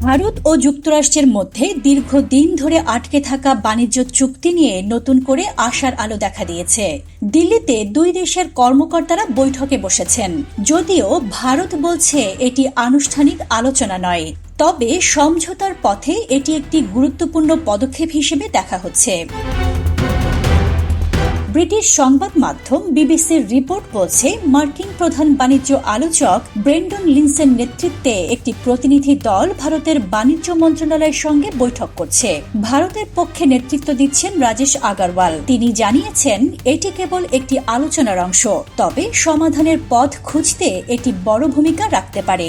ভারত ও যুক্তরাষ্ট্রের মধ্যে দীর্ঘদিন ধরে আটকে থাকা বাণিজ্য চুক্তি নিয়ে নতুন করে আশার আলো দেখা দিয়েছে। দিল্লিতে দুই দেশের কর্মকর্তারা বৈঠকে বসেছেন। যদিও ভারত বলছে এটি আনুষ্ঠানিক আলোচনা নয়। তবে সমঝোতার পথে এটি একটি গুরুত্বপূর্ণ পদক্ষেপ হিসেবে দেখা হচ্ছে। ব্রিটিশ সংবাদ মাধ্যম বিবিসির রিপোর্ট বলছে, মার্কিন প্রধান বাণিজ্য আলোচক ব্রেন্ডন লিন্সের নেতৃত্বে একটি প্রতিনিধি দল ভারতের বাণিজ্য মন্ত্রণালয়ের সঙ্গে বৈঠক করছে। ভারতের পক্ষে নেতৃত্ব দিচ্ছেন রাজেশ আগারওয়াল। তিনি জানিয়েছেন, এটি কেবল একটি আলোচনার অংশ, তবে সমাধানের পথ খুঁজতে এটি বড় ভূমিকা রাখতে পারে।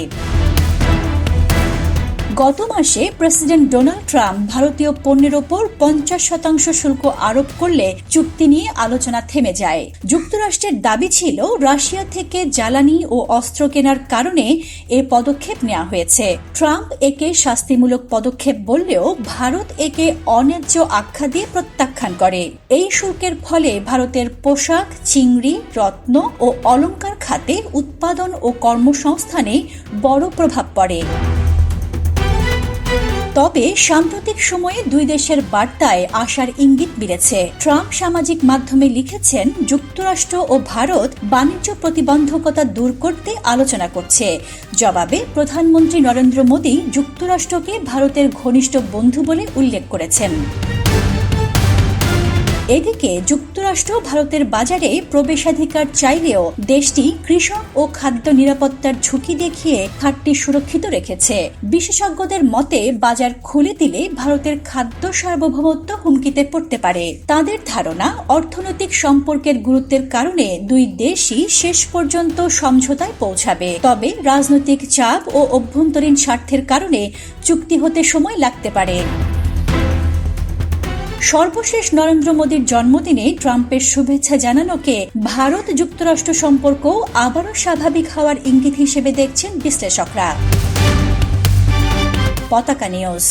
গত মাসে প্রেসিডেন্ট ডোনাল্ড ট্রাম্প ভারতীয় পণ্যের ওপর পঞ্চাশ শতাংশ শুল্ক আরোপ করলে চুক্তি নিয়ে আলোচনা থেমে যায়। যুক্তরাষ্ট্রের দাবি ছিল রাশিয়া থেকে জ্বালানি ও অস্ত্র কেনার কারণে এ পদক্ষেপ নেওয়া হয়েছে। ট্রাম্প একে শাস্তিমূলক পদক্ষেপ বললেও ভারত একে অন্যায্য আখ্যা দিয়ে প্রত্যাখ্যান করে। এই শুল্কের ফলে ভারতের পোশাক, চিংড়ি, রত্ন ও অলঙ্কার খাতে উৎপাদন ও কর্মসংস্থানে বড় প্রভাব পড়ে। তবে সাম্প্রতিক সময়ে দুই দেশের বার্তায় আশার ইঙ্গিত মিলেছে। ট্রাম্প সামাজিক মাধ্যমে লিখেছেন, যুক্তরাষ্ট্র ও ভারত বাণিজ্য প্রতিবন্ধকতা দূর করতে আলোচনা করছে। জবাবে প্রধানমন্ত্রী নরেন্দ্র মোদী যুক্তরাষ্ট্রকে ভারতের ঘনিষ্ঠ বন্ধু বলে উল্লেখ করেছেন। এদিকে যুক্তরাষ্ট্র ভারতের বাজারে প্রবেশাধিকার চাইলেও দেশটি কৃষক ও খাদ্য নিরাপত্তার ঝুঁকি দেখিয়ে খাতটি সুরক্ষিত রেখেছে। বিশেষজ্ঞদের মতে, বাজার খুলে দিলে ভারতের খাদ্য সার্বভৌমত্ব হুমকিতে পড়তে পারে। তাদের ধারণা, অর্থনৈতিক সম্পর্কের গুরুত্বের কারণে দুই দেশই শেষ পর্যন্ত সমঝোতায় পৌঁছাবে। তবে রাজনৈতিক চাপ ও অভ্যন্তরীণ স্বার্থের কারণে চুক্তি হতে সময় লাগতে পারে। সর্বশেষ নরেন্দ্র মোদীর জন্মদিনে ট্রাম্পের শুভেচ্ছা জানানোকে ভারত যুক্তরাষ্ট্র সম্পর্ক আবারও স্বাভাবিক হওয়ার ইঙ্গিত হিসেবে দেখছেন বিশ্লেষকরা। পতাকা নিউজ।